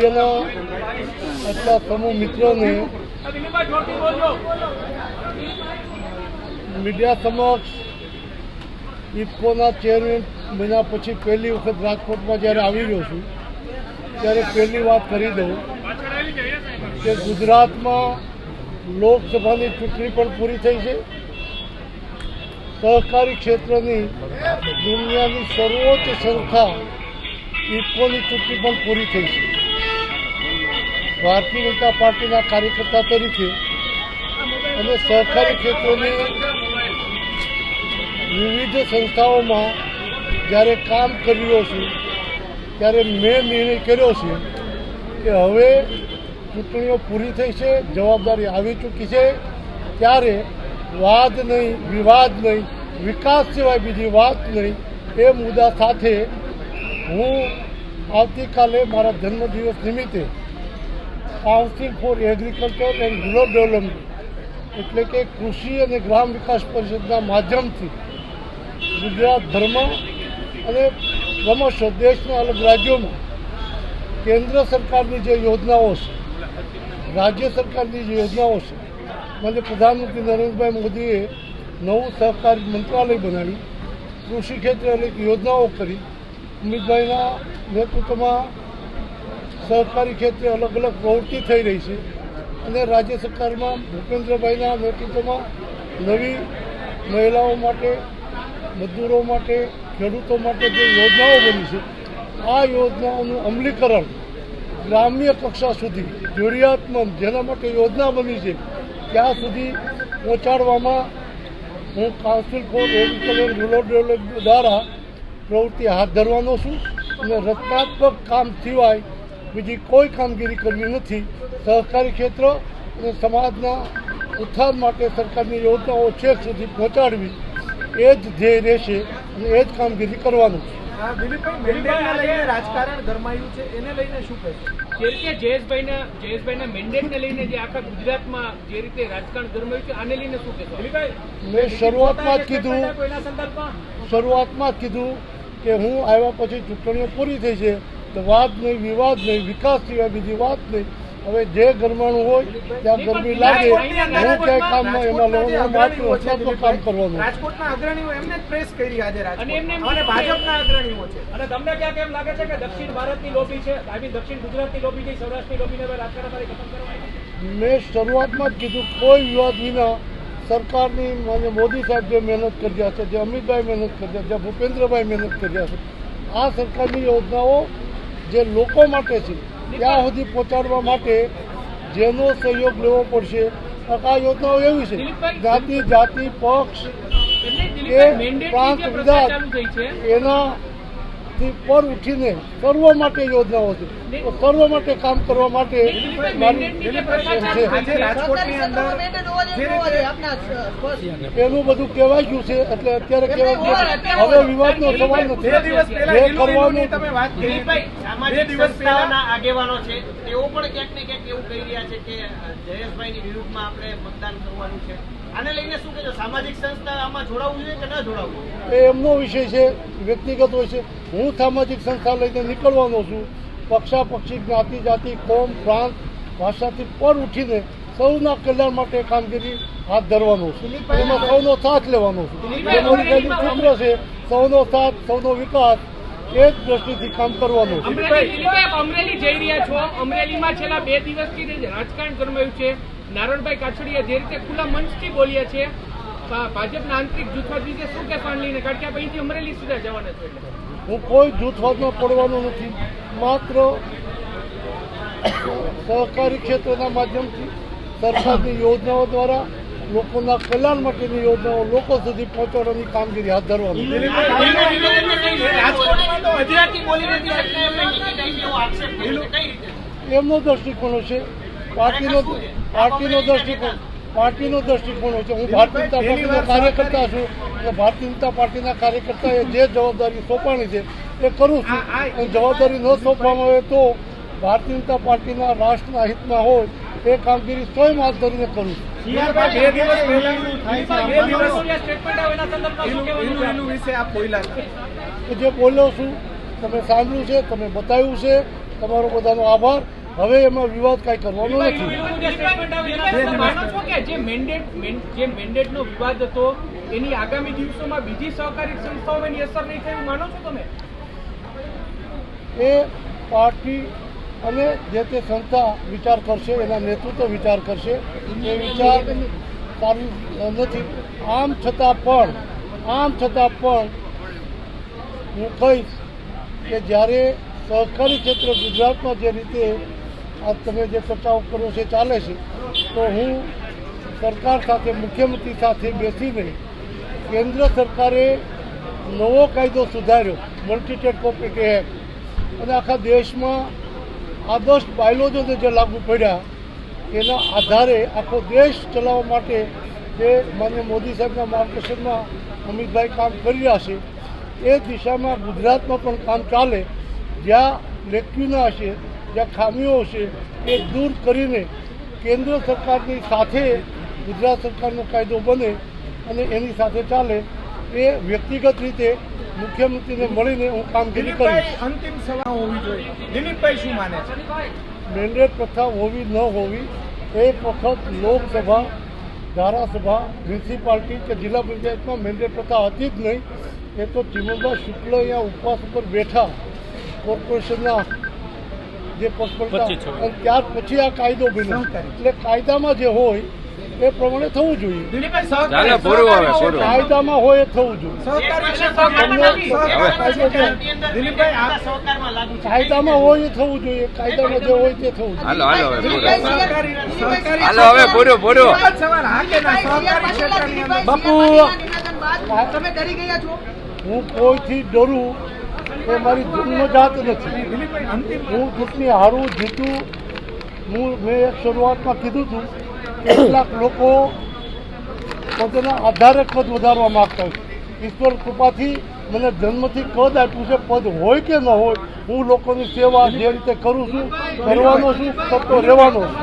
મીડિયાના આટલા સમૂહ મિત્રોને મીડિયા સમક્ષ ઇફકોના ચેરમેન મહિના પછી પહેલી વખત રાજકોટમાં જ્યારે આવી ગયો છું, ત્યારે પહેલી વાત કરી દઉં કે ગુજરાતમાં લોકસભાની ચૂંટણી પણ પૂરી થઈ છે. સહકારી ક્ષેત્રની દુનિયાની સર્વોચ્ચ સંસ્થા ઇફકોની ચૂંટણી પણ પૂરી થઈ છે. ભારતીય જનતા પાર્ટીના કાર્યકર્તા તરીકે અને સહકારી ક્ષેત્રોની વિવિધ સંસ્થાઓમાં જ્યારે કામ કરી રહ્યો છું ત્યારે મેં નિર્ણય કર્યો છે કે હવે ચૂંટણીઓ પૂરી થઈ છે, જવાબદારી આવી ચૂકી છે, ત્યારે વાદ નહીં, વિવાદ નહીં, વિકાસ સિવાય બીજી વાત નહીં, એ મુદ્દા સાથે હું આવતીકાલે મારા જન્મદિવસ નિમિત્તે council for agriculture and rural development એટલે કે કૃષિ અને ગ્રામ વિકાસ પરિષદના માધ્યમથી ગુજરાત ધર્મ અને ક્રમશઃ દેશના અલગ રાજ્યોમાં કેન્દ્ર સરકારની જે યોજનાઓ છે, રાજ્ય સરકારની જે યોજનાઓ છે, મને પ્રધાનમંત્રી નરેન્દ્રભાઈ મોદીએ નવું સહકારી મંત્રાલય બનાવ્યું કૃષિ ક્ષેત્રે અનેક યોજનાઓ કરી, અમિતભાઈના નેતૃત્વમાં સહકારી ક્ષેત્રે અલગ અલગ પ્રવૃત્તિ થઈ રહી છે. અને રાજ્ય સરકારમાં ભૂપેન્દ્રભાઈના નેતૃત્વમાં નવી મહિલાઓ માટે મજદૂરો માટે, ખેડૂતો માટે જે યોજનાઓ બની છે, આ યોજનાઓનું અમલીકરણ ગ્રામ્ય કક્ષા સુધી, જરૂરિયાતમંદ જેના માટે યોજના બની છે, ત્યાં સુધી પહોંચાડવામાં હું council for agriculture rural development દ્વારા પ્રવૃત્તિ હાથ ધરવાનો છું. અને રચનાત્મક કામ સિવાય બીજી કોઈ કામગીરી કરવી નથી સહકારી ક્ષેત્ર અને સમાજના ઉત્થાન માટે સરકારની યોજનાઓ છેક સુધી પહોંચાડવી એ જ ધ્યેય રહેશે અને એ જ કામગીરી કરવાનું છે. હા, દિલીપભાઈ મેન્ડેટને લઈને રાજકારણ ગરમાયું છે એને લઈને શું કહેશો? જે રીતે જયેશભાઈના જયેશભાઈના મેન્ડેટને લઈને જે આખા ગુજરાતમાં જે રીતે રાજકારણ ગરમાયું છે આને લઈને શું કહેશો? મેં શરૂઆતમાં જ કીધું શરૂઆતમાં જ કીધું કે હું આવ્યા પછી ચૂંટણીઓ પૂરી થઈ છે તો વાત નહીં વિવાદ નહીં વિકાસ સિવાય બીજી વાત નહીં. હવે જે ગરમાણું હોય ત્યાં ગરમી લાગે. હું ક્યાંય કામમાં એમાં લેવાનું માત્ર કામ કરવાનું. રાજકોટના અગ્રણીઓ એમને પ્રેસ કરી આજે અને ભાજપના અગ્રણીઓ છે. અને તમને ક્યાંક એમ લાગે છે કે દક્ષિણ ભારતની લોબી છે? આઈ મીન દક્ષિણ ગુજરાતની લોબી છે સૌરાષ્ટ્રની લોબીને હવે રાજકારણ ખતમ કરવાની મેં શરૂઆતમાં જ કીધું કોઈ વિવાદ વિના સરકારની માન્ય મોદી સાહેબ જે મહેનત કર્યા છે જે અમિતભાઈ મહેનત કર્યા જે ભૂપેન્દ્રભાઈ મહેનત કર્યા છે આ સરકારની યોજનાઓ જે લોકો માટે છે ત્યાં સુધી પહોંચાડવા માટે જેનો સહયોગ લેવો પડશે. આ યોજનાઓ એવી છે જાતિ જાતિ પક્ષ એ પ્રાંત વિધાન એનાથી પર ઉઠીને કરવા માટે યોજનાઓ છે. તો સર્વ માટે કામ કરવા માટે એનું બધું કહેવાય ગયું છે એટલે અત્યારે કહેવાય ગયું હવે વિવાદનો સવાલ નથી. જે કરવાનું તમે વાત કરી સામાજિક દિવસ આગેવાનો છે તેઓ પણ ક્યાંક ને ક્યાંક એવું કહી રહ્યા છે કે જયેશભાઈની વિરુદ્ધમાં આપણે મતદાન કરવાનું છે. આને લઈને શું કહેજો? સામાજિક સંસ્થા આમાં જોડાવવું જોઈએ કે ન જોડાવવું એ એમનો વિષય છે વ્યક્તિગત હોય છે. હું સામાજિક સંસ્થા લઈને નીકળવાનો છું. પક્ષાપક્ષી જ્ઞાતિ જાતિ કોમ પ્રાંત ભાષાથી પર ઉઠીને સૌના કલ્યાણ માટે કામગીરી હાથ ધરવાનો છું. એમાં સૌનો સાથ લેવાનો છું. સૂત્ર છે સૌનો સાથ સૌનો વિકાસ એ જ દ્રષ્ટિથી કામ કરવાનું અમરેલી જઈ રહ્યા છો. અમરેલીમાં છેલ્લા બે દિવસથી રાજકારણ ગરમાયું છે. નારણભાઈ કાછડિયા જે રીતે ખુલ્લા મંચથી બોલ્યા છે ભાજપના આંતરિક જૂથવાદ વિશે શું કહેશો આને લઈને કારણ કે અહીંથી અમરેલી સીધા જવાના છો એટલે. હું કોઈ જૂથવાદમાં પડવાનો નથી માત્ર સહકારી ક્ષેત્રના માધ્યમથી સરકારની યોજનાઓ દ્વારા લોકોના કલ્યાણ માટેની યોજનાઓ લોકો સુધી પહોંચાડવાની કામગીરી હાથ ધરવાની. એમને દૃષ્ટિકોણ છે પાર્ટીનો પાર્ટીનો દૃષ્ટિકોણ. પાર્ટીનો દૃષ્ટિકોણ છે. હું ભારતીય જનતા પાર્ટીનો કાર્યકર્તા છું. અને ભારતીય જનતા પાર્ટીના કાર્યકર્તાએ જે જવાબદારી સોંપવાની છે એ કરું છું. અને જવાબદારી ન સોંપવામાં આવે તો ભારતીય જનતા પાર્ટીના રાષ્ટ્રના હિતમાં હોય એ કામગીરી સ્વયં હાથ ધરીને કરું છું. જે બોલ્યો છું તમે સાંભળ્યું છે તમે બતાવ્યું છે. તમારો બધાનો આભાર. હવે એમાં વિવાદ કાંઈ કરવાનો નથી. તમે માનો છો કે જે મેન્ડેટ જે મેન્ડેટનો વિવાદ હતો એની આગામી દિવસોમાં બીજી સહકારી સંસ્થાઓમાં એની અસર નહીં થાય માનો છો તમે? એ પાર્ટી અને જે તે સંસ્થા વિચાર કરશે એના નેતૃત્વ વિચાર કરશે એ વિચાર સારું નથી. આમ છતાં પણ આમ છતાં પણ હું કહીશ કે જ્યારે સહકારી ક્ષેત્ર ગુજરાતમાં જે રીતે આ તમે જે ચર્ચાઓ કરો છે, ચાલે છે. તો હું સરકાર સાથે, મુખ્યમંત્રી સાથે બેસીને કેન્દ્ર સરકારે નવો કાયદો સુધાર્યો મલ્ટીટેટ કોઓપરેટિવ એક્ટ અને આખા દેશમાં આદર્શ બાયલોજોને જે લાગુ પડ્યા, એના આધારે આખો દેશ ચલાવવા માટે જે માન્ય મોદી સાહેબના માર્ગદર્શનમાં અમિતભાઈ કામ કરી રહ્યા છે, એ દિશામાં ગુજરાતમાં પણ કામ ચાલે. જ્યાં લેક્યુના હશે જ્યાં ખામીઓ હશે એ દૂર કરીને કેન્દ્ર સરકારની સાથે ગુજરાત સરકારનો કાયદો બને અને એની સાથે ચાલે એ વ્યક્તિગત રીતે મુખ્યમંત્રીને મળીને હું કામગીરી કરીશ. અંતિમ સલાહ હોવી જોઈએ. દિલીપભાઈ શું માને છે? મેન્ડેટ પ્રથા હોવી ન હોવી એક વખત લોકસભા ધારાસભા મ્યુનિસિપાલિટી કે જિલ્લા પંચાયતમાં મેન્ડેટ પ્રથા હતી જ નહીં. એ તો ચિમનભાઈ શુક્લ અહીંયા ઉપવાસ ઉપર બેઠા. કોર્પોરેશનના જે પોસ્ટમોર્ટમ અને ત્યાર પછી આ કાયદો બન્યો. એટલે કાયદામાં જે હોય એ પ્રમાણે થવું જોઈએ. કાયદામાં હોય એ થવું જોઈએ. કાયદામાં હોય એ થવું જોઈએ. કાયદામાં જે હોય તે થવું જોઈએ. હાલો હવે પૂરું પૂરું બાપુ. તમે ડરી ગયા છો? હું કોઈથી ડરું એ મારી જન્મજાત નથી. હું ચૂંટણી હારું જીતું, હું મેં એક શરૂઆતમાં કીધું હતું કેટલાક લોકો પોતાના આધારે કદ વધારવા માગતા હોય. ઈશ્વર કૃપાથી મને જન્મથી કદ આપ્યું છે. પદ હોય કે ન હોય, હું લોકોની સેવા જે રીતે કરું છું, કરવાનો છું કરતો રહેવાનો છું.